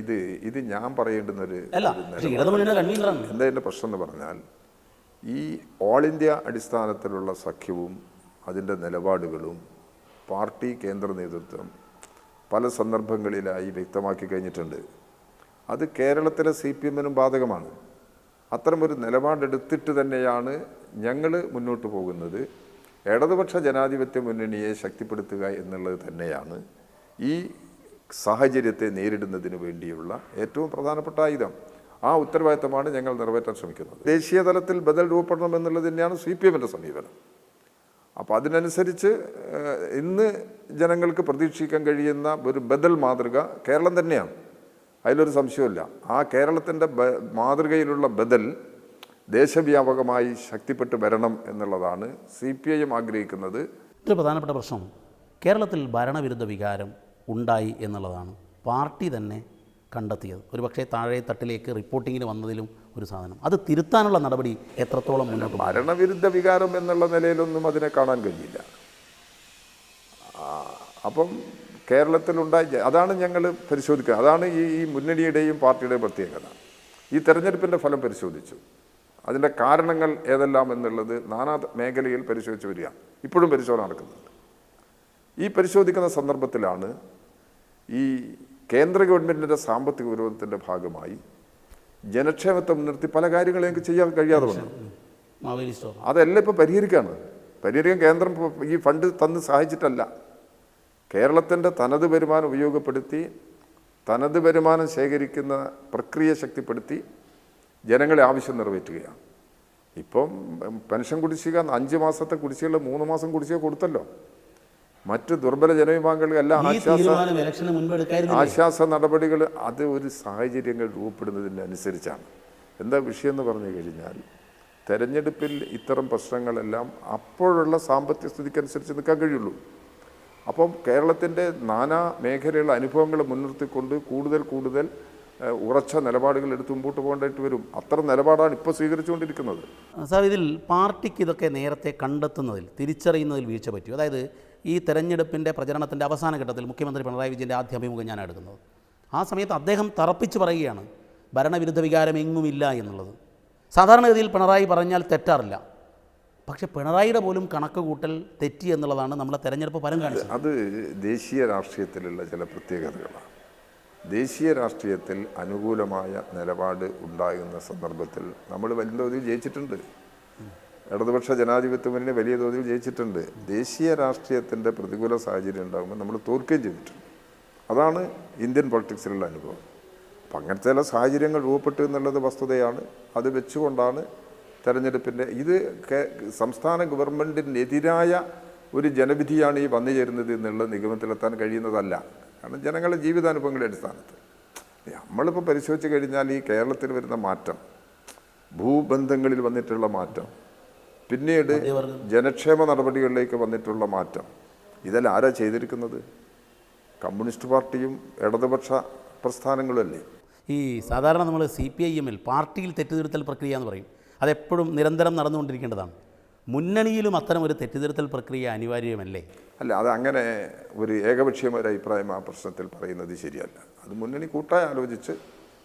Speaker 2: ഇത് ഇത് ഞാൻ പറയേണ്ടുന്നൊരു
Speaker 1: അല്ല ഇടതുമുന്നണിയുടെ കൺവീനറാണ്.
Speaker 2: എന്താ എന്റെ പ്രശ്നം എന്ന് പറഞ്ഞാൽ ഈ ഓൾ ഇന്ത്യ അടിസ്ഥാനത്തിലുള്ള സഖ്യവും അതിന്റെ നിലപാടുകളും പാർട്ടി കേന്ദ്ര നേതൃത്വം പല സന്ദർഭങ്ങളിലായി വ്യക്തമാക്കി കഴിഞ്ഞിട്ടുണ്ട്. അത് കേരളത്തിലെ സി പി എമ്മിനും ബാധകമാണ്. അത്തരമൊരു നിലപാടെടുത്തിട്ട് തന്നെയാണ് ഞങ്ങൾ മുന്നോട്ട് പോകുന്നത്. ഇടതുപക്ഷ ജനാധിപത്യ മുന്നണിയെ ശക്തിപ്പെടുത്തുക എന്നുള്ളത് തന്നെയാണ് ഈ സാഹചര്യത്തെ നേരിടുന്നതിന് വേണ്ടിയുള്ള ഏറ്റവും പ്രധാനപ്പെട്ട ആയുധം. ആ ഉത്തരവാദിത്തമാണ് ഞങ്ങൾ നിറവേറ്റാൻ ശ്രമിക്കുന്നത്. ദേശീയ തലത്തിൽ ബദൽ രൂപപ്പെടണം എന്നുള്ളത് തന്നെയാണ് സി പി എമ്മിന്റെ സമീപനം. അപ്പോൾ അതിനനുസരിച്ച് ഇന്ന് ജനങ്ങൾക്ക് പ്രതീക്ഷിക്കാൻ കഴിയുന്ന ഒരു ബദൽ മാതൃക കേരളം തന്നെയാണ്. അതിലൊരു സംശയമില്ല ആ കേരളത്തിന്റെ മാതൃകയിലുള്ള ബദൽ ദേശവ്യാപകമായി ശക്തിപ്പെട്ട് വരണം എന്നുള്ളതാണ് സി പി ഐ എം ആഗ്രഹിക്കുന്നത്.
Speaker 1: ഇത്ര പ്രധാനപ്പെട്ട പ്രശ്നം കേരളത്തിൽ ഭരണവിരുദ്ധ വികാരം ഉണ്ടായി എന്നുള്ളതാണ്. പാർട്ടി തന്നെ കണ്ടെത്തിയത്. ഒരുപക്ഷെ താഴെ തട്ടിലേക്ക് റിപ്പോർട്ടിങ്ങിന് വന്നതിലും ഒരു സാധനം. അത് തിരുത്താനുള്ള നടപടി എത്രത്തോളം മുന്നോട്ട്
Speaker 2: ഭരണവിരുദ്ധ വികാരം എന്നുള്ള നിലയിലൊന്നും അതിനെ കാണാൻ കഴിയില്ല അപ്പം കേരളത്തിലുണ്ടായി അതാണ് ഞങ്ങൾ പരിശോധിക്കുക അതാണ് ഈ ഈ മുന്നണിയുടെയും പാർട്ടിയുടെയും പ്രത്യേകത. ഈ തെരഞ്ഞെടുപ്പിന്റെ ഫലം പരിശോധിച്ചു. അതിന്റെ കാരണങ്ങൾ ഏതെല്ലാം എന്നുള്ളത് നാനാ മേഖലയിൽ പരിശോധിച്ച് വരിക. ഇപ്പോഴും പരിശോധന നടക്കുന്നുണ്ട്. ഈ പരിശോധിക്കുന്ന സന്ദർഭത്തിലാണ് ഈ കേന്ദ്ര ഗവൺമെന്റിന്റെ സാമ്പത്തിക വിരോധത്തിന്റെ ഭാഗമായി ജനക്ഷേമത്തെ മുൻനിർത്തി പല കാര്യങ്ങളും ഞങ്ങൾക്ക് ചെയ്യാൻ കഴിയാതെ വന്നു. അതെല്ലാം ഇപ്പോൾ പരിഹരിക്കുകയാണ് പരിഹരിക്കാൻ കേന്ദ്രം ഈ ഫണ്ട് തന്ന് സഹായിച്ചിട്ടല്ല. കേരളത്തിന്റെ തനത് വരുമാനം ഉപയോഗപ്പെടുത്തി തനത് വരുമാനം ശേഖരിക്കുന്ന പ്രക്രിയ ശക്തിപ്പെടുത്തി ജനങ്ങളെ ആവശ്യം നിറവേറ്റുകയാണ്. ഇപ്പം പെൻഷൻ കുടിശ്ശിക അഞ്ച് മാസത്തെ കുടിശ്ശികൾ മൂന്ന് മാസം കുടിശ്ശിക കൊടുത്തല്ലോ. മറ്റ് ദുർബല ജനവിഭാഗങ്ങൾക്ക് എല്ലാം ആശ്വാസ ആശ്വാസ നടപടികൾ അത് ഒരു സാഹചര്യങ്ങൾ രൂപപ്പെടുന്നതിനനുസരിച്ചാണ്. എന്താ വിഷയം എന്ന് പറഞ്ഞു കഴിഞ്ഞാൽ തെരഞ്ഞെടുപ്പിൽ ഇത്തരം പ്രശ്നങ്ങളെല്ലാം അപ്പോഴുള്ള സാമ്പത്തിക സ്ഥിതിക്കനുസരിച്ച് നിൽക്കാൻ കഴിയുള്ളൂ. അപ്പം കേരളത്തിന്റെ നാനാ മേഖലയുള്ള അനുഭവങ്ങൾ മുൻനിർത്തിക്കൊണ്ട് കൂടുതൽ കൂടുതൽ ഉറച്ച നിലപാടുകൾ എടുത്ത് മുമ്പോട്ട് പോകേണ്ടതായിട്ട് വരും. അത്ര നിലപാടാണ് ഇപ്പോൾ സ്വീകരിച്ചുകൊണ്ടിരിക്കുന്നത്.
Speaker 1: സാർ ഇതിൽ പാർട്ടിക്ക് ഇതൊക്കെ നേരത്തെ കണ്ടെത്തുന്നതിൽ തിരിച്ചറിയുന്നതിൽ വീഴ്ച പറ്റി അതായത് ഈ തെരഞ്ഞെടുപ്പിന്റെ പ്രചരണത്തിന്റെ അവസാന ഘട്ടത്തിൽ മുഖ്യമന്ത്രി പിണറായി വിജയന്റെ ആദ്യ അഭിമുഖം ഞാൻ എടുക്കുന്നത്. ആ സമയത്ത് അദ്ദേഹം തറപ്പിച്ച് പറയുകയാണ് ഭരണവിരുദ്ധ വികാരം എങ്ങുമില്ല എന്നുള്ളത്. സാധാരണഗതിയിൽ പിണറായി പറഞ്ഞാൽ തെറ്റാറില്ല. പക്ഷേ പിണറായിയുടെ പോലും കണക്ക് കൂട്ടൽ തെറ്റി എന്നുള്ളതാണ് നമ്മളെ തെരഞ്ഞെടുപ്പ് പരം കാണിച്ചത്.
Speaker 2: അത് ദേശീയ രാഷ്ട്രീയത്തിലുള്ള ചില പ്രത്യേകതകളാണ്. ദേശീയ രാഷ്ട്രീയത്തിൽ അനുകൂലമായ നിലപാട് ഉണ്ടാകുന്ന സന്ദർഭത്തിൽ നമ്മൾ വലിയ തോതിൽ ജയിച്ചിട്ടുണ്ട്. ഇടതുപക്ഷ ജനാധിപത്യ മുന്നണി വലിയ തോതിൽ ജയിച്ചിട്ടുണ്ട്. ദേശീയ രാഷ്ട്രീയത്തിന്റെ പ്രതികൂല സാഹചര്യം ഉണ്ടാകുമ്പോൾ നമ്മൾ തോൽക്കുകയും ചെയ്തിട്ടുണ്ട്. അതാണ് ഇന്ത്യൻ പൊളിറ്റിക്സിലുള്ള അനുഭവം. അപ്പം അങ്ങനത്തെ ചില സാഹചര്യങ്ങൾ രൂപപ്പെട്ടു എന്നുള്ളത് വസ്തുതയാണ്. അത് വെച്ചുകൊണ്ടാണ് തെരഞ്ഞെടുപ്പിന്റെ ഇത് സംസ്ഥാന ഗവൺമെന്റിനെതിരായ ഒരു ജനവിധിയാണ് ഈ വന്നു ചേരുന്നത് എന്നുള്ള നിഗമനത്തിലെത്താൻ കഴിയുന്നതല്ല. കാരണം ജനങ്ങളുടെ ജീവിതാനുഭവങ്ങളുടെ അടിസ്ഥാനത്ത് നമ്മളിപ്പോൾ പരിശോധിച്ച് കഴിഞ്ഞാൽ ഈ കേരളത്തിൽ വരുന്ന മാറ്റം ഭൂബന്ധങ്ങളിൽ വന്നിട്ടുള്ള മാറ്റം പിന്നീട് ജനക്ഷേമ നടപടികളിലേക്ക് വന്നിട്ടുള്ള മാറ്റം. ഇതെല്ലാം ആരാ ചെയ്തിരിക്കുന്നത്? കമ്മ്യൂണിസ്റ്റ് പാർട്ടിയും ഇടതുപക്ഷ പ്രസ്ഥാനങ്ങളുമല്ലേ
Speaker 1: ഈ സാധാരണ നമ്മൾ സി പി ഐ എമ്മിൽ പാർട്ടിയിൽ തെറ്റുതിരുത്തൽ പ്രക്രിയ എന്ന് പറയും. അതെപ്പോഴും നിരന്തരം നടന്നുകൊണ്ടിരിക്കേണ്ടതാണ്. മുന്നണിയിലും അത്തരം ഒരു തെറ്റിദ്ധരുത്തൽ പ്രക്രിയ അനിവാര്യമല്ലേ?
Speaker 2: അല്ല അത് അങ്ങനെ ഒരു ഏകപക്ഷീയമായ ഒരു അഭിപ്രായം ആ പ്രശ്നത്തിൽ പറയുന്നത് ശരിയല്ല. അത് മുന്നണി കൂട്ടായി ആലോചിച്ച്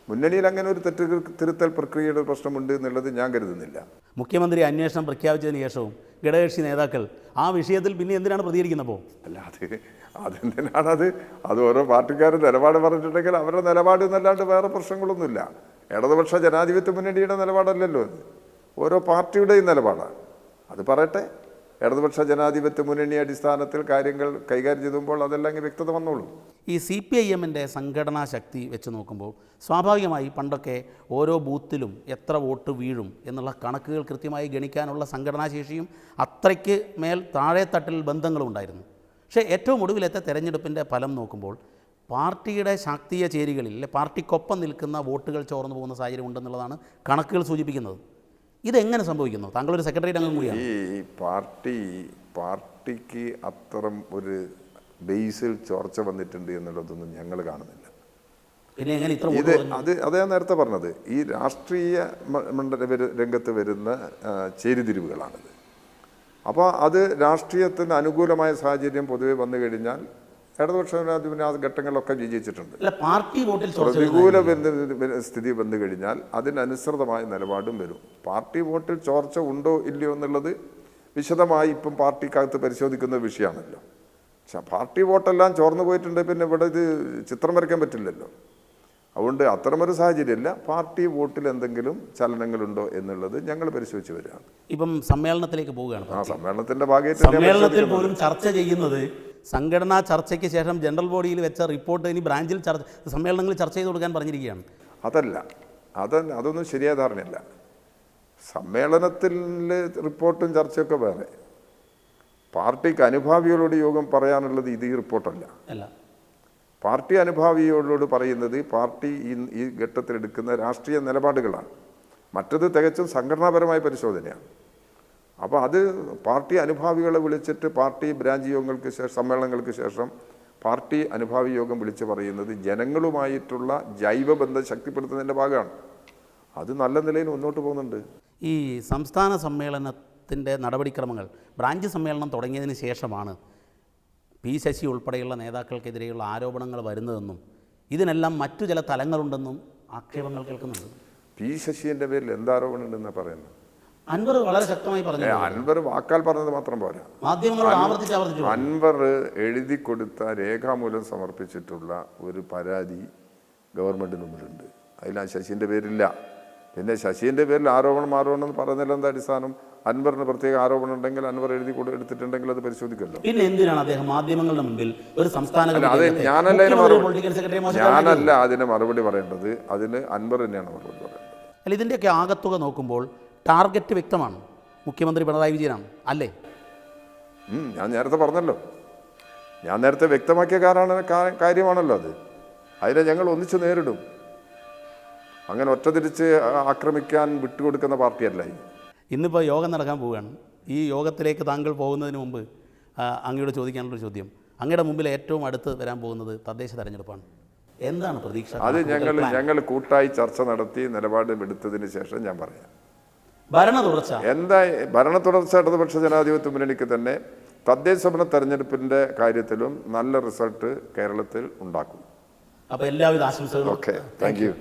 Speaker 2: മുന്നണിയിൽ അങ്ങനെ ഒരു തെറ്റ് തിരുത്തൽ പ്രക്രിയയുടെ പ്രശ്നമുണ്ട് എന്നുള്ളത് ഞാൻ കരുതുന്നില്ല.
Speaker 1: മുഖ്യമന്ത്രി അന്വേഷണം പ്രഖ്യാപിച്ചതിന് ശേഷവും ഘടകകക്ഷി നേതാക്കൾ ആ വിഷയത്തിൽ പിന്നെ എന്തിനാണ് പ്രതികരിക്കുന്നപ്പോൾ
Speaker 2: അല്ല അത് അതെന്തിനാണ് അത്? അത് ഓരോ പാർട്ടിക്കാർ നിലപാട് പറഞ്ഞിട്ടുണ്ടെങ്കിൽ അവരുടെ നിലപാട് എന്നല്ലാണ്ട് വേറെ പ്രശ്നങ്ങളൊന്നുമില്ല. ഇടതുപക്ഷ ജനാധിപത്യ മുന്നണിയുടെ നിലപാടല്ലല്ലോ അത്. ഓരോ പാർട്ടിയുടെയും നിലപാടാണ്. അത് പറയട്ടെ. ഇടതുപക്ഷ ജനാധിപത്യ മുന്നണി അടിസ്ഥാനത്തിൽ കാര്യങ്ങൾ കൈകാര്യം ചെയ്തുമ്പോൾ അതെല്ലാം വ്യക്തത വന്നോളൂ.
Speaker 1: ഈ സി പി ഐ എമ്മിന്റെ സംഘടനാ ശക്തി വെച്ച് നോക്കുമ്പോൾ സ്വാഭാവികമായി പണ്ടൊക്കെ ഓരോ ബൂത്തിലും എത്ര വോട്ട് വീഴും എന്നുള്ള കണക്കുകൾ കൃത്യമായി ഗണിക്കാനുള്ള സംഘടനാശേഷിയും അത്രയ്ക്ക് മേൽ താഴെത്തട്ടിൽ ബന്ധങ്ങളും ഉണ്ടായിരുന്നു. പക്ഷേ ഏറ്റവും ഒടുവിലത്തെ തെരഞ്ഞെടുപ്പിന്റെ ഫലം നോക്കുമ്പോൾ പാർട്ടിയുടെ ശാക്തീയ ചേരികളിൽ പാർട്ടിക്കൊപ്പം നിൽക്കുന്ന വോട്ടുകൾ ചോർന്നു പോകുന്ന സാഹചര്യം ഉണ്ടെന്നുള്ളതാണ് കണക്കുകൾ സൂചിപ്പിക്കുന്നത്. ഇതെങ്ങനെ സംഭവിക്കുന്നു? താങ്കളൊരു സെക്രട്ടേറിയറ്റ് അംഗം കൂടിയാണ്.
Speaker 2: ഈ പാർട്ടി പാർട്ടിക്ക് അത്തരം ഒരു ബേസിൽ ചോർച്ച വന്നിട്ടുണ്ട് എന്നുള്ളതൊന്നും ഞങ്ങൾ കാണുന്നില്ല. ഇത് അത് അത് നേരത്തെ പറഞ്ഞത്. ഈ രാഷ്ട്രീയ മണ്ഡല രംഗത്ത് വരുന്ന ചേരിതിരിവുകളാണിത്. അപ്പോൾ അത് രാഷ്ട്രീയത്തിന് അനുകൂലമായ സാഹചര്യം പൊതുവെ വന്നു കഴിഞ്ഞാൽ ഇടതുപക്ഷ ജനാധിപത്യ ആ ഘട്ടങ്ങളിലൊക്കെ വിജയിച്ചിട്ടുണ്ട്.
Speaker 1: പാർട്ടി വോട്ടിൽ
Speaker 2: പ്രതികൂല സ്ഥിതി വന്നു കഴിഞ്ഞാൽ അതിനനുസൃതമായ നിലപാടും വരും. പാർട്ടി വോട്ടിൽ ചോർച്ച ഉണ്ടോ ഇല്ലയോ എന്നുള്ളത് വിശദമായി ഇപ്പം പാർട്ടിക്കകത്ത് പരിശോധിക്കുന്ന വിഷയമാണല്ലോ. പക്ഷെ പാർട്ടി വോട്ടെല്ലാം ചോർന്നു പോയിട്ടുണ്ട് പിന്നെ ഇവിടെ ഇത് ചിത്രം വരയ്ക്കാൻ പറ്റില്ലല്ലോ. അതുകൊണ്ട് അത്തരമൊരു സാഹചര്യമില്ല. പാർട്ടി വോട്ടിൽ എന്തെങ്കിലും ചലനങ്ങളുണ്ടോ എന്നുള്ളത് ഞങ്ങൾ പരിശോധിച്ച് വരികയാണ്.
Speaker 1: ഇപ്പം സമ്മേളനത്തിലേക്ക് പോവുകയാണ്
Speaker 2: ആ സമ്മേളനത്തിന്റെ ഭാഗമായിട്ട്
Speaker 1: സമ്മേളനത്തിൽ പോലും ചർച്ച ചെയ്യുന്നത് സംഘടനാ ചർച്ചയ്ക്ക് ശേഷം ജനറൽ ബോഡിയിൽ വെച്ച റിപ്പോർട്ട് ഇനി ബ്രാഞ്ചിൽ ചർച്ച സമ്മേളനങ്ങളിൽ ചർച്ച ചെയ്ത് കൊടുക്കാൻ പറഞ്ഞിരിക്കുകയാണ്.
Speaker 2: അതല്ല. അത് അതൊന്നും ശരിയായ ധാരണയല്ല. സമ്മേളനത്തിൽ റിപ്പോർട്ടും ചർച്ചയൊക്കെ വേറെ. പാർട്ടിക്ക് അനുഭാവികളോട് യോഗം പറയാനുള്ളത് ഇത് ഈ റിപ്പോർട്ടല്ല.
Speaker 1: അല്ല.
Speaker 2: പാർട്ടി അനുഭാവികളോട് പറയുന്നത് പാർട്ടി ഈ ഈ ഘട്ടത്തിൽ എടുക്കുന്ന രാഷ്ട്രീയ നിലപാടുകളാണ്. മറ്റത് തികച്ചും സംഘടനാപരമായ പരിശോധനയാണ്. അപ്പോൾ അത് പാർട്ടി അനുഭാവികളെ വിളിച്ചിട്ട് പാർട്ടി ബ്രാഞ്ച് യോഗങ്ങൾക്ക് ശേഷം സമ്മേളനങ്ങൾക്ക് ശേഷം പാർട്ടി അനുഭാവി യോഗം വിളിച്ച് പറയുന്നത് ജനങ്ങളുമായിട്ടുള്ള ജൈവ ജൈവബന്ധം ശക്തിപ്പെടുത്തുന്നതിന്റെ ഭാഗമാണ്. അത് നല്ല നിലയിൽ മുന്നോട്ട് പോകുന്നുണ്ട്.
Speaker 1: ഈ സംസ്ഥാന സമ്മേളനത്തിന്റെ നടപടിക്രമങ്ങൾ ബ്രാഞ്ച് സമ്മേളനം തുടങ്ങിയതിന് ശേഷമാണ് പി ശശി ഉൾപ്പെടെയുള്ള നേതാക്കൾക്കെതിരെയുള്ള ആരോപണങ്ങൾ വരുന്നതെന്നും ഇതിനെല്ലാം മറ്റു ചില തലങ്ങളുണ്ടെന്നും ആക്ഷേപങ്ങൾ കേൾക്കുന്നുണ്ട്.
Speaker 2: പി ശശിന്റെ പേരിൽ എന്താരോപണം ഉണ്ടെന്നാണ് പറയുന്നത്?
Speaker 1: അൻവർ വളരെ ശക്തമായി പറഞ്ഞു
Speaker 2: അൻവർ വാക്കാൽ പറഞ്ഞത് മാത്രം പോരാ.
Speaker 1: മാധ്യമങ്ങളോട് ആവർത്തിച്ച് ആവർത്തിച്ചു
Speaker 2: അൻവർ എഴുതി കൊടുത്ത രേഖാമൂലം സമർപ്പിച്ചിട്ടുള്ള ഒരു പരാതി ഗവൺമെന്റ് മുമ്പിലുണ്ട്. അതിൽ ആ ശശീന്റെ പേരില്ല. പിന്നെ ശശീന്റെ പേരിൽ ആരോപണം ആരോപണം എന്ന് പറയുന്നതിൽ എന്താ അടിസ്ഥാനം? അൻവറിന് പ്രത്യേക ആരോപണം ഉണ്ടെങ്കിൽ അൻവർ എഴുതി കൊടു എടുത്തിട്ടുണ്ടെങ്കിൽ അത് പരിശോധിക്കല്ലോ.
Speaker 1: പിന്നെ എന്തിനാണ് അദ്ദേഹം മാധ്യമങ്ങളുടെ മുമ്പിൽ ഒരു സംസ്ഥാന
Speaker 2: അത് ഞാനല്ല ഞാനല്ല അതിന് മറുപടി പറയേണ്ടത്. അതിന് അൻവർ തന്നെയാണ് മറുപടി പറയുന്നത്
Speaker 1: അല്ല ഇതിന്റെയൊക്കെ ആകത്തുക നോക്കുമ്പോൾ ടാർഗറ്റ് വ്യക്തമാണ്. മുഖ്യമന്ത്രി പിണറായി വിജയനാണ്. അല്ലേ?
Speaker 2: ഞാൻ നേരത്തെ പറഞ്ഞല്ലോ. ഞാൻ നേരത്തെ വ്യക്തമാക്കിയ കാരണ കാര്യമാണല്ലോ അത്. അതിനെ ഞങ്ങൾ ഒന്നിച്ച് നേരിടും. അങ്ങനെ ഒറ്റ തിരിച്ച് ആക്രമിക്കാൻ വിട്ടുകൊടുക്കുന്ന പാർട്ടിയല്ല
Speaker 1: ഇന്നിപ്പോൾ യോഗം നടക്കാൻ പോവുകയാണ്. ഈ യോഗത്തിലേക്ക് താങ്കൾ പോകുന്നതിന് മുമ്പ് അങ്ങയോട് ചോദിക്കാനുള്ളൊരു ചോദ്യം. അങ്ങയുടെ മുമ്പിൽ ഏറ്റവും അടുത്ത് വരാൻ പോകുന്നത് തദ്ദേശ തെരഞ്ഞെടുപ്പാണ്. എന്താണ് പ്രതീക്ഷ?
Speaker 2: അത് ഞങ്ങൾ ഞങ്ങൾ കൂട്ടായി ചർച്ച നടത്തി നിലപാട് എടുത്തതിന് ശേഷം ഞാൻ പറയാം.
Speaker 1: ഭരണ തുടർച്ച
Speaker 2: എന്താ ഭരണ തുടർച്ച ഇടതുപക്ഷ ജനാധിപത്യ മുന്നണിക്ക് തന്നെ തദ്ദേശ ഭരണ തെരഞ്ഞെടുപ്പിന്റെ കാര്യത്തിലും നല്ല റിസൾട്ട് കേരളത്തിൽ ഉണ്ടാക്കും.
Speaker 1: അപ്പൊ എല്ലാവിധ ആശംസകളും.
Speaker 2: Okay thank you